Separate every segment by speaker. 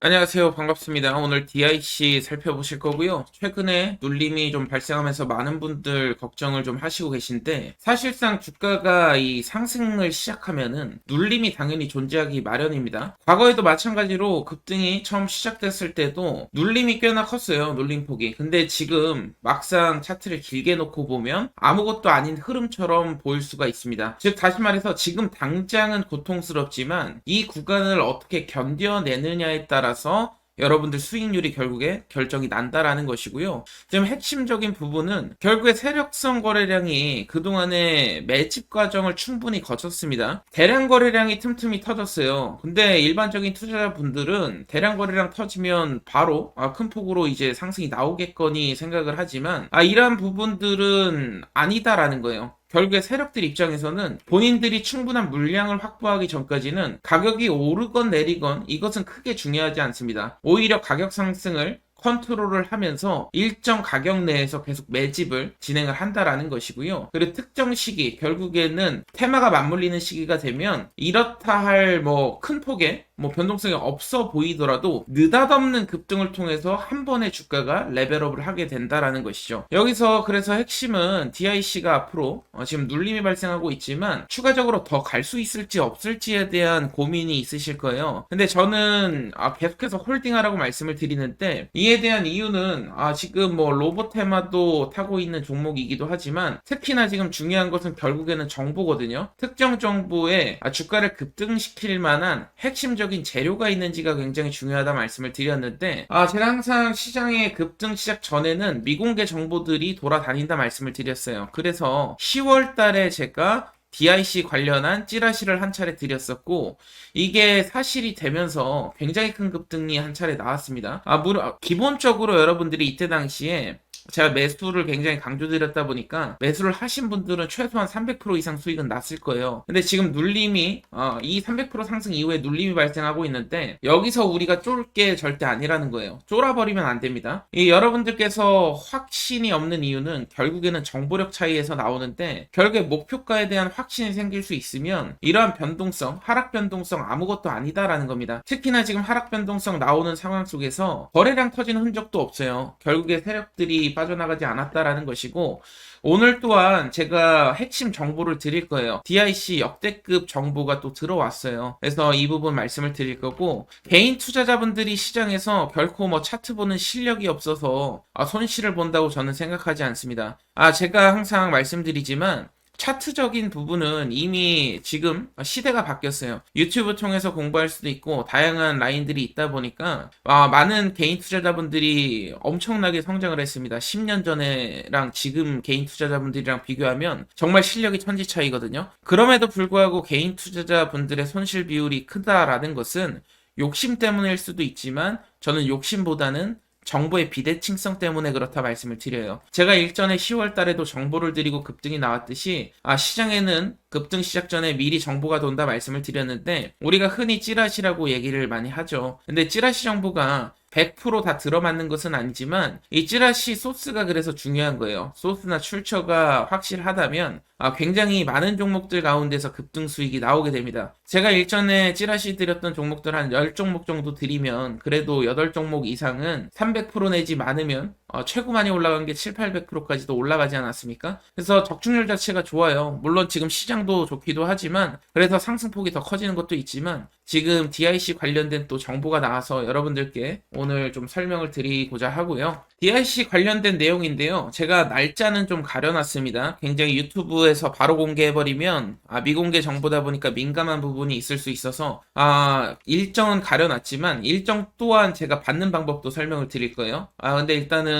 Speaker 1: 안녕하세요. 반갑습니다. 오늘 DIC 살펴보실 거고요. 최근에 눌림이 좀 발생하면서 많은 분들 걱정을 좀 하시고 계신데 사실상 주가가 이 상승을 시작하면은 눌림이 당연히 존재하기 마련입니다. 과거에도 마찬가지로 급등이 처음 시작됐을 때도 눌림이 꽤나 컸어요. 눌림폭이. 근데 지금 막상 차트를 길게 놓고 보면 아무것도 아닌 흐름처럼 보일 수가 있습니다. 즉 다시 말해서 지금 당장은 고통스럽지만 이 구간을 어떻게 견뎌내느냐에 따라 따라서 여러분들 수익률이 결국에 결정이 난다라는 것이고요. 지금 핵심적인 부분은 결국에 세력성 거래량이 그동안에 매집 과정을 충분히 거쳤습니다. 대량 거래량이 틈틈이 터졌어요. 근데 일반적인 투자자분들은 대량 거래량 터지면 바로 아, 큰 폭으로 이제 상승이 나오겠거니 생각을 하지만 아, 이러한 부분들은 아니다라는 거예요. 결국에 세력들 입장에서는 본인들이 충분한 물량을 확보하기 전까지는 가격이 오르건 내리건 이것은 크게 중요하지 않습니다. 오히려 가격 상승을 컨트롤을 하면서 일정 가격 내에서 계속 매집을 진행을 한다라는 것이고요. 그리고 특정 시기, 결국에는 테마가 맞물리는 시기가 되면 이렇다 할 뭐 큰 폭의 뭐 변동성이 없어 보이더라도 느닷없는 급등을 통해서 한 번에 주가가 레벨업을 하게 된다라는 것이죠. 여기서 그래서 핵심은 DIC가 앞으로 어 지금 눌림이 발생하고 있지만 추가적으로 더 갈 수 있을지 없을지에 대한 고민이 있으실 거예요. 근데 저는 아 계속해서 홀딩하라고 말씀을 드리는데 이에 대한 이유는 아 지금 뭐 로봇 테마도 타고 있는 종목이기도 하지만 특히나 지금 중요한 것은 결국에는 정보거든요. 특정 정보에 아 주가를 급등시킬 만한 핵심적 핵심적인 재료가 있는지가 굉장히 중요하다 말씀을 드렸는데 아 제가 항상 시장의 급등 시작 전에는 미공개 정보들이 돌아다닌다 말씀을 드렸어요. 그래서 10월 달에 제가 DIC 관련한 찌라시를 한 차례 드렸었고 이게 사실이 되면서 굉장히 큰 급등이 한 차례 나왔습니다. 아 물론 기본적으로 여러분들이 이때 당시에 제가 매수를 굉장히 강조드렸다 보니까 매수를 하신 분들은 최소한 300% 이상 수익은 났을 거예요. 근데 지금 눌림이 어, 이 300% 상승 이후에 눌림이 발생하고 있는데 여기서 우리가 쫄 게 절대 아니라는 거예요. 쫄아버리면 안 됩니다. 이 여러분들께서 확신이 없는 이유는 결국에는 정보력 차이에서 나오는데 결국에 목표가에 대한 확신이 생길 수 있으면 이러한 변동성, 하락 변동성 아무것도 아니다라는 겁니다. 특히나 지금 하락 변동성 나오는 상황 속에서 거래량 터지는 흔적도 없어요. 결국에 세력들이 빠져나가지 않았다라는 것이고 오늘 또한 제가 핵심 정보를 드릴 거예요. DIC 역대급 정보가 또 들어왔어요. 그래서 이 부분 말씀을 드릴 거고 개인 투자자분들이 시장에서 결코 뭐 차트 보는 실력이 없어서 아, 손실을 본다고 저는 생각하지 않습니다. 아 제가 항상 말씀드리지만 차트적인 부분은 이미 지금 시대가 바뀌었어요. 유튜브 통해서 공부할 수도 있고 다양한 라인들이 있다 보니까 아, 많은 개인 투자자분들이 엄청나게 성장을 했습니다. 10년 전에랑 지금 개인 투자자분들이랑 비교하면 정말 실력이 천지 차이거든요. 그럼에도 불구하고 개인 투자자분들의 손실 비율이 크다라는 것은 욕심 때문일 수도 있지만 저는 욕심보다는 정보의 비대칭성 때문에 그렇다 말씀을 드려요. 제가 일전에 10월 달에도 정보를 드리고 급등이 나왔듯이 아 시장에는 급등 시작 전에 미리 정보가 돈다 말씀을 드렸는데 우리가 흔히 찌라시라고 얘기를 많이 하죠. 근데 찌라시 정보가 100%다 들어맞는 것은 아니지만 이 찌라시 소스가 그래서 중요한 거예요. 소스나 출처가 확실하다면 아, 굉장히 많은 종목들 가운데서 급등 수익이 나오게 됩니다. 제가 일전에 찌라시 드렸던 종목들 한 10종목 정도 드리면 그래도 8종목 이상은 300% 내지 많으면 어, 최고 많이 올라간 게 7, 800%까지도 올라가지 않았습니까? 그래서 적중률 자체가 좋아요. 물론 지금 시장도 좋기도 하지만 그래서 상승폭이 더 커지는 것도 있지만 지금 DIC 관련된 또 정보가 나와서 여러분들께 오늘 좀 설명을 드리고자 하고요. DIC 관련된 내용인데요. 제가 날짜는 좀 가려놨습니다. 굉장히 유튜브에서 바로 공개해버리면 아, 미공개 정보다 보니까 민감한 부분이 있을 수 있어서 아, 일정은 가려놨지만 일정 또한 제가 받는 방법도 설명을 드릴 거예요. 아, 근데 일단은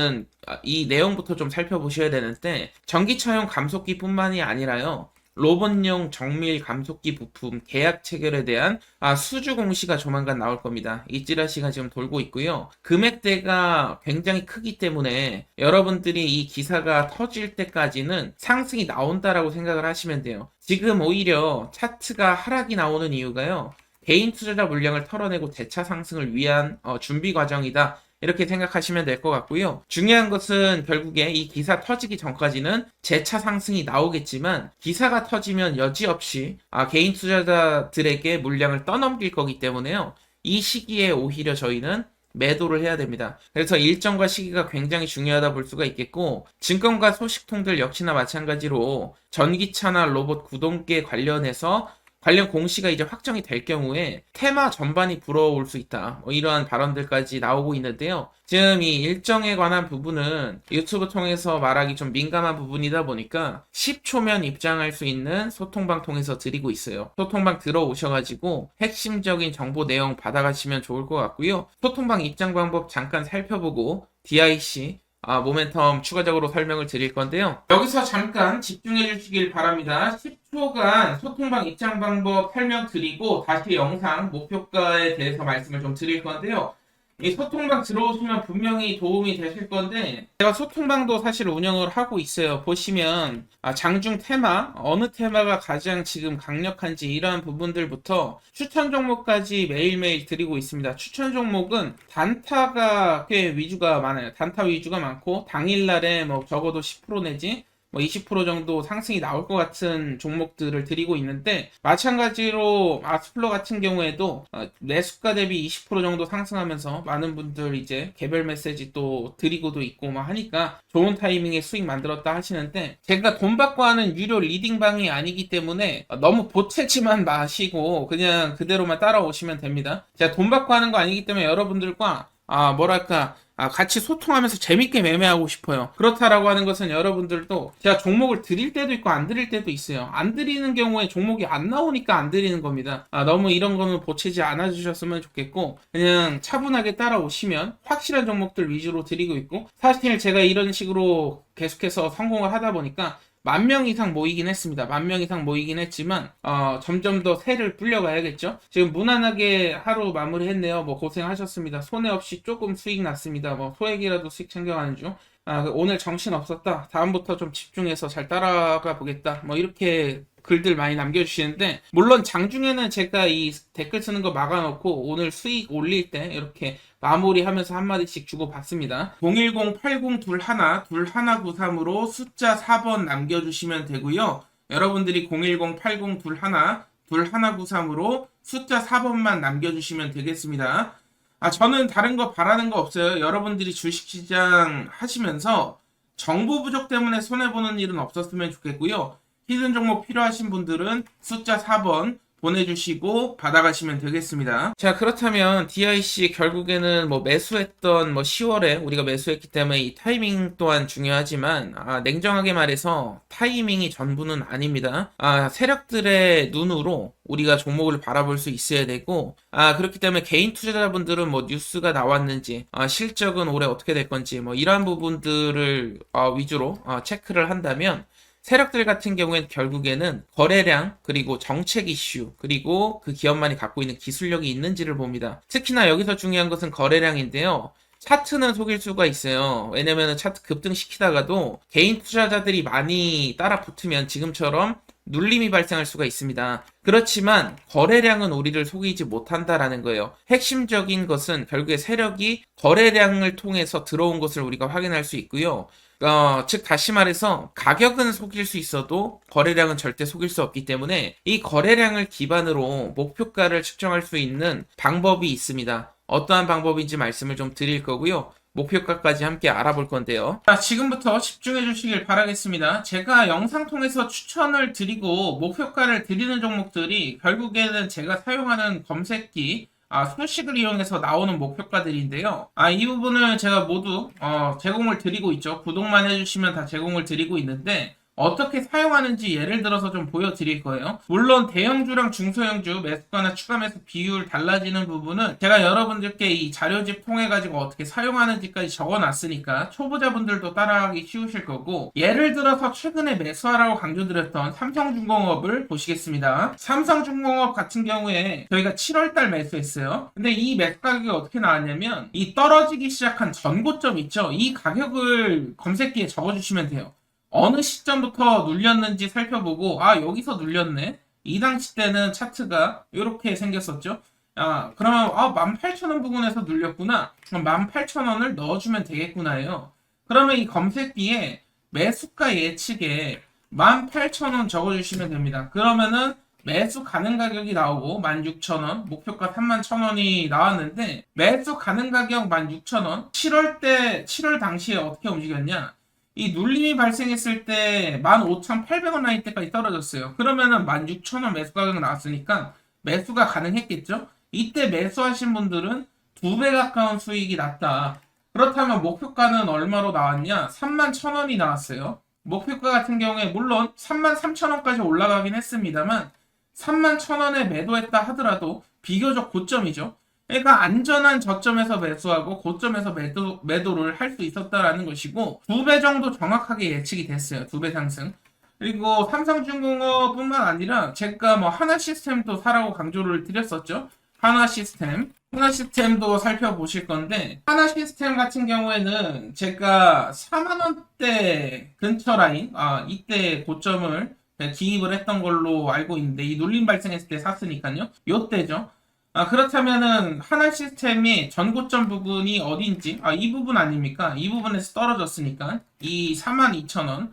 Speaker 1: 이 내용부터 좀 살펴보셔야 되는데 전기차용 감속기뿐만이 아니라요. 로봇용 정밀 감속기 부품 계약 체결에 대한 아, 수주 공시가 조만간 나올 겁니다. 이 찌라시가 지금 돌고 있고요. 금액대가 굉장히 크기 때문에 여러분들이 이 기사가 터질 때까지는 상승이 나온다라고 생각을 하시면 돼요. 지금 오히려 차트가 하락이 나오는 이유가요. 개인 투자자 물량을 털어내고 대차 상승을 위한 어, 준비 과정이다. 이렇게 생각하시면 될 것 같고요. 중요한 것은 결국에 이 기사 터지기 전까지는 재차 상승이 나오겠지만 기사가 터지면 여지없이 아, 개인 투자자들에게 물량을 떠넘길 거기 때문에요. 이 시기에 오히려 저희는 매도를 해야 됩니다. 그래서 일정과 시기가 굉장히 중요하다 볼 수가 있겠고 증권과 소식통들 역시나 마찬가지로 전기차나 로봇 구동계 관련해서 관련 공시가 이제 확정이 될 경우에 테마 전반이 불어올 수 있다. 뭐 이러한 발언들까지 나오고 있는데요. 지금 이 일정에 관한 부분은 유튜브 통해서 말하기 좀 민감한 부분이다 보니까 10초면 입장할 수 있는 소통방 통해서 드리고 있어요. 소통방 들어오셔가지고 핵심적인 정보 내용 받아가시면 좋을 것 같고요. 소통방 입장 방법 잠깐 살펴보고 DIC 아, 모멘텀 추가적으로 설명을 드릴 건데요. 여기서 잠깐 집중해 주시길 바랍니다. 10초간 소통방 입장 방법 설명 드리고 다시 영상 목표가에 대해서 말씀을 좀 드릴 건데요. 이 소통방 들어오시면 분명히 도움이 되실 건데 제가 소통방도 사실 운영을 하고 있어요. 보시면 아, 장중 테마 어느 테마가 가장 지금 강력한지 이러한 부분들부터 추천 종목까지 매일매일 드리고 있습니다. 추천 종목은 단타가 꽤 위주가 많아요. 단타 위주가 많고 당일날에 뭐 적어도 10% 내지 뭐 20% 정도 상승이 나올 것 같은 종목들을 드리고 있는데 마찬가지로 아스플러 같은 경우에도 어, 매수가 대비 20% 정도 상승하면서 많은 분들 이제 개별 메시지 또 드리고도 있고 막 하니까 좋은 타이밍에 수익 만들었다 하시는데 제가 돈 받고 하는 유료 리딩방이 아니기 때문에 어, 너무 보채지만 마시고 그냥 그대로만 따라오시면 됩니다. 제가 돈 받고 하는 거 아니기 때문에 여러분들과 아 뭐랄까 아, 같이 소통하면서 재밌게 매매하고 싶어요. 그렇다라고 하는 것은 여러분들도 제가 종목을 드릴 때도 있고 안 드릴 때도 있어요. 안 드리는 경우에 종목이 안 나오니까 안 드리는 겁니다. 아, 너무 이런 거는 보채지 않아 주셨으면 좋겠고 그냥 차분하게 따라오시면 확실한 종목들 위주로 드리고 있고 사실 제가 이런 식으로 계속해서 성공을 하다 보니까 만 명 이상 모이긴 했습니다. 만 명 이상 모이긴 했지만 어, 점점 더 새를 불려가야겠죠. 지금 무난하게 하루 마무리했네요. 뭐 고생하셨습니다. 손해 없이 조금 수익 났습니다. 뭐 소액이라도 수익 챙겨가는 중. 아, 그 오늘 정신 없었다. 다음부터 좀 집중해서 잘 따라가 보겠다. 뭐 이렇게 글들 많이 남겨주시는데 물론 장중에는 제가 이 댓글 쓰는 거 막아놓고 오늘 수익 올릴 때 이렇게 마무리하면서 한마디씩 주고 받습니다. 010-8021 2193으로 숫자 4번 남겨주시면 되고요. 여러분들이 010-8021 2193으로 숫자 4번만 남겨주시면 되겠습니다. 아, 저는 다른 거 바라는 거 없어요. 여러분들이 주식시장 하시면서 정보 부족 때문에 손해보는 일은 없었으면 좋겠고요. 히든 종목 필요하신 분들은 숫자 4번 보내주시고 받아가시면 되겠습니다. 자 그렇다면 DIC 결국에는 뭐 매수했던 뭐 10월에 우리가 매수했기 때문에 이 타이밍 또한 중요하지만 아, 냉정하게 말해서 타이밍이 전부는 아닙니다. 아, 세력들의 눈으로 우리가 종목을 바라볼 수 있어야 되고 아 그렇기 때문에 개인 투자자분들은 뭐 뉴스가 나왔는지 아, 실적은 올해 어떻게 될 건지 뭐 이러한 부분들을 아, 위주로 아, 체크를 한다면 세력들 같은 경우에는 결국에는 거래량 그리고 정책 이슈 그리고 그 기업만이 갖고 있는 기술력이 있는지를 봅니다. 특히나 여기서 중요한 것은 거래량인데요. 차트는 속일 수가 있어요. 왜냐면 차트 급등시키다가도 개인 투자자들이 많이 따라 붙으면 지금처럼 눌림이 발생할 수가 있습니다. 그렇지만 거래량은 우리를 속이지 못한다라는 거예요. 핵심적인 것은 결국에 세력이 거래량을 통해서 들어온 것을 우리가 확인할 수 있고요. 어, 즉 다시 말해서 가격은 속일 수 있어도 거래량은 절대 속일 수 없기 때문에 이 거래량을 기반으로 목표가를 측정할 수 있는 방법이 있습니다. 어떠한 방법인지 말씀을 좀 드릴 거고요. 목표가까지 함께 알아볼 건데요. 자, 지금부터 집중해 주시길 바라겠습니다. 제가 영상 통해서 추천을 드리고 목표가를 드리는 종목들이 결국에는 제가 사용하는 검색기 아, 소식을 이용해서 나오는 목표가들인데요. 아, 이 부분을 제가 모두 어, 제공을 드리고 있죠. 구독만 해주시면 다 제공을 드리고 있는데 어떻게 사용하는지 예를 들어서 좀 보여드릴 거예요. 물론 대형주랑 중소형주 매수가나 추가 매수 비율 달라지는 부분은 제가 여러분들께 이 자료집 통해 가지고 어떻게 사용하는지까지 적어놨으니까 초보자분들도 따라하기 쉬우실 거고 예를 들어서 최근에 매수하라고 강조드렸던 삼성중공업을 보시겠습니다. 삼성중공업 같은 경우에 저희가 7월달 매수했어요. 근데 이 매수 가격이 어떻게 나왔냐면 이 떨어지기 시작한 전고점 있죠. 이 가격을 검색기에 적어주시면 돼요. 어느 시점부터 눌렸는지 살펴보고 아 여기서 눌렸네 이 당시 때는 차트가 이렇게 생겼었죠 아 그러면 아 18,000원 부분에서 눌렸구나 그럼 18,000원을 넣어주면 되겠구나요 그러면 이 검색기에 매수가 예측에 18,000원 적어주시면 됩니다 그러면은 매수 가능 가격이 나오고 16,000원, 목표가 31,000원이 나왔는데 매수 가능 가격 16,000원. 7월 때 7월 당시에 어떻게 움직였냐? 이 눌림이 발생했을 때 15,800원 라인 때까지 떨어졌어요. 그러면은 16,000원 매수 가격 나왔으니까 매수가 가능했겠죠? 이때 매수하신 분들은 두 배 가까운 수익이 났다. 그렇다면 목표가는 얼마로 나왔냐? 31,000원이 나왔어요. 목표가 같은 경우에 물론 33,000원까지 올라가긴 했습니다만 31,000원에 매도했다 하더라도 비교적 고점이죠. 그러니까 안전한 저점에서 매수하고 고점에서 매도, 매도를 할 수 있었다라는 것이고 두 배 정도 정확하게 예측이 됐어요. 두 배 상승. 그리고 삼성중공업뿐만 아니라 제가 뭐 하나 시스템도 사라고 강조를 드렸었죠. 하나 시스템. 하나 시스템도 살펴보실 건데 하나 시스템 같은 경우에는 제가 4만 원대 근처 라인 아 이때 고점을 기입을 했던 걸로 알고 있는데 이 눌림 발생했을 때 샀으니까요. 요때죠. 아 그렇다면은 하나 시스템이 전고점 부분이 어딘지 아 이 부분 아닙니까? 이 부분에서 떨어졌으니까 이 42,000원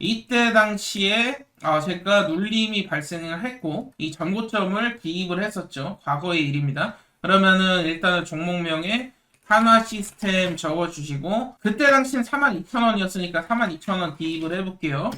Speaker 1: 이때 당시에 아, 제가 눌림이 발생을 했고 이 전고점을 기입을 했었죠. 과거의 일입니다. 그러면은 일단은 종목명에 한화 시스템 적어주시고 그때 당시엔 42,000원이었으니까 42,000원 기입을 해볼게요.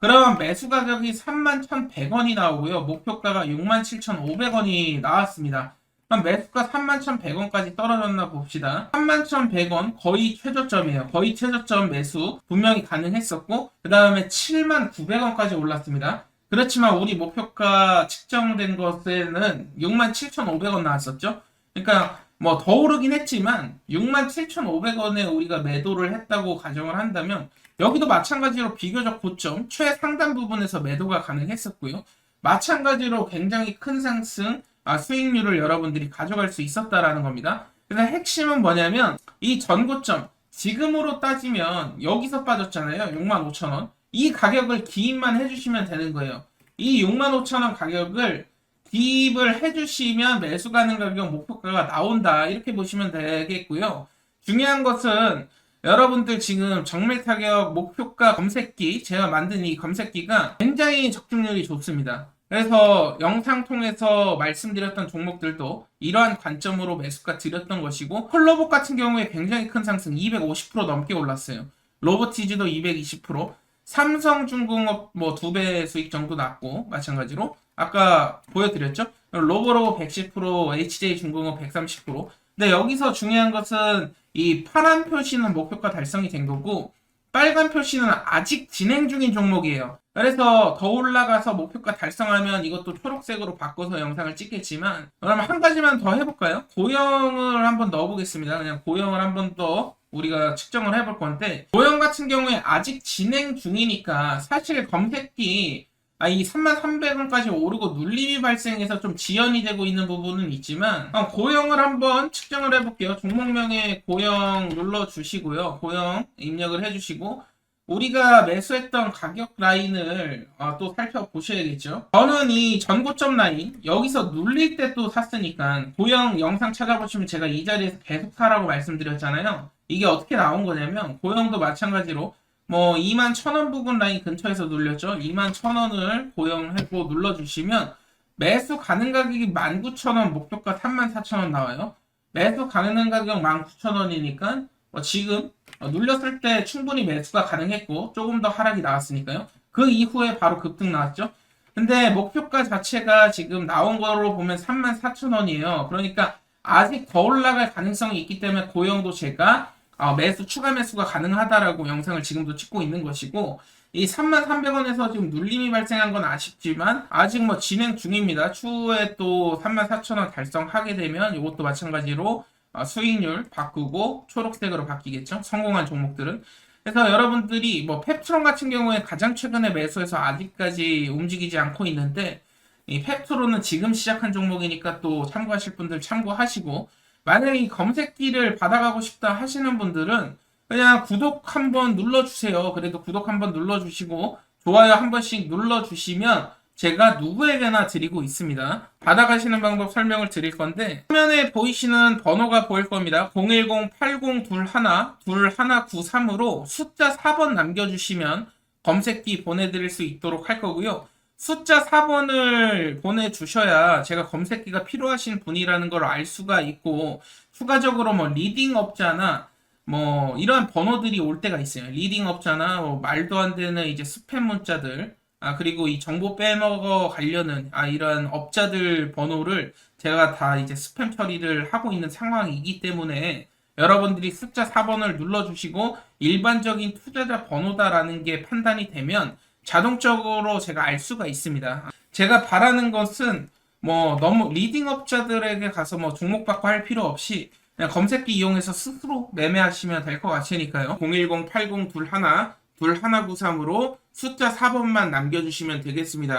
Speaker 1: 그럼 매수 가격이 31,100원이 나오고요. 목표가가 67,500원이 나왔습니다. 그럼 매수가 31,100원까지 떨어졌나 봅시다. 31,100원 거의 최저점이에요. 거의 최저점 매수 분명히 가능했었고 그 다음에 77,900원까지 올랐습니다. 그렇지만 우리 목표가 측정된 것에는 67,500원 나왔었죠. 그러니까 뭐 더 오르긴 했지만 67,500원에 우리가 매도를 했다고 가정을 한다면 여기도 마찬가지로 비교적 고점 최상단 부분에서 매도가 가능했었고요. 마찬가지로 굉장히 큰 상승 아, 수익률을 여러분들이 가져갈 수 있었다라는 겁니다. 그래서 핵심은 뭐냐면 이 전고점 지금으로 따지면 여기서 빠졌잖아요. 65,000원. 이 가격을 기입만 해주시면 되는 거예요. 이 65,000원 가격을 기입을 해주시면 매수 가능 가격 목표가가 나온다. 이렇게 보시면 되겠고요. 중요한 것은 여러분들 지금 정밀 타격 목표가 검색기 제가 만든 이 검색기가 굉장히 적중률이 좋습니다. 그래서 영상 통해서 말씀드렸던 종목들도 이러한 관점으로 매수가 드렸던 것이고 컬러복 같은 경우에 굉장히 큰 상승 250% 넘게 올랐어요. 로보티즈도 220% 삼성중공업 뭐 두 배 수익 정도 났고 마찬가지로 아까 보여드렸죠? 로보로 110% HJ중공업 130% 근데 여기서 중요한 것은 이 파란 표시는 목표가 달성이 된 거고 빨간 표시는 아직 진행 중인 종목이에요. 그래서 더 올라가서 목표가 달성하면 이것도 초록색으로 바꿔서 영상을 찍겠지만 그러면 한 가지만 더 해볼까요? 고영을 한번 넣어보겠습니다. 그냥 고영을 한번 더 우리가 측정을 해볼 건데 고영 같은 경우에 아직 진행 중이니까 사실 검색기 아, 이 33,300원까지 오르고 눌림이 발생해서 좀 지연이 되고 있는 부분은 있지만 어, 고영을 한번 측정을 해볼게요. 종목명에 고영 눌러주시고요. 고영 입력을 해주시고 우리가 매수했던 가격 라인을 어, 또 살펴보셔야겠죠. 저는 이 전고점 라인 여기서 눌릴 때 또 샀으니까 고영 영상 찾아보시면 제가 이 자리에서 계속 사라고 말씀드렸잖아요. 이게 어떻게 나온 거냐면 고영도 마찬가지로 뭐 2만 1천원 부분 라인 근처에서 눌렸죠. 2만 1천원을 고영하고 눌러주시면 매수 가능 가격이 19,000원 목표가 34,000원 나와요. 매수 가능 가격 19,000원이니까 뭐 지금 어, 눌렸을 때 충분히 매수가 가능했고 조금 더 하락이 나왔으니까요. 그 이후에 바로 급등 나왔죠. 근데 목표가 자체가 지금 나온 거로 보면 34,000원이에요. 그러니까 아직 더 올라갈 가능성이 있기 때문에 고영도 제가 어, 매수 추가 매수가 가능하다라고 영상을 지금도 찍고 있는 것이고 이 33,300원에서 지금 눌림이 발생한 건 아쉽지만 아직 뭐 진행 중입니다. 추후에 또 34,000원 달성하게 되면 이것도 마찬가지로 어, 수익률 바꾸고 초록색으로 바뀌겠죠. 성공한 종목들은. 그래서 여러분들이 뭐 펩트론 같은 경우에 가장 최근에 매수해서 아직까지 움직이지 않고 있는데 이 펩트론은 지금 시작한 종목이니까 또 참고하실 분들 참고하시고 만약에 이 검색기를 받아가고 싶다 하시는 분들은 그냥 구독 한번 눌러주세요. 그래도 구독 한번 눌러주시고 좋아요 한 번씩 눌러주시면 제가 누구에게나 드리고 있습니다. 받아가시는 방법 설명을 드릴 건데 화면에 보이시는 번호가 보일 겁니다. 010-8021-2193으로 숫자 4번 남겨주시면 검색기 보내드릴 수 있도록 할 거고요. 숫자 4번을 보내주셔야 제가 검색기가 필요하신 분이라는 걸 알 수가 있고, 추가적으로 뭐 리딩 업자나 뭐 이러한 번호들이 올 때가 있어요. 리딩 업자나 뭐 말도 안 되는 이제 스팸 문자들, 아, 그리고 이 정보 빼먹어 가려는 아, 이러한 업자들 번호를 제가 다 이제 스팸 처리를 하고 있는 상황이기 때문에 여러분들이 숫자 4번을 눌러주시고 일반적인 투자자 번호다라는 게 판단이 되면 자동적으로 제가 알 수가 있습니다. 제가 바라는 것은 뭐 너무 리딩 업자들에게 가서 뭐 종목 받고 할 필요 없이 그냥 검색기 이용해서 스스로 매매하시면 될 것 같으니까요. 010-8021 2193으로 숫자 4번만 남겨주시면 되겠습니다.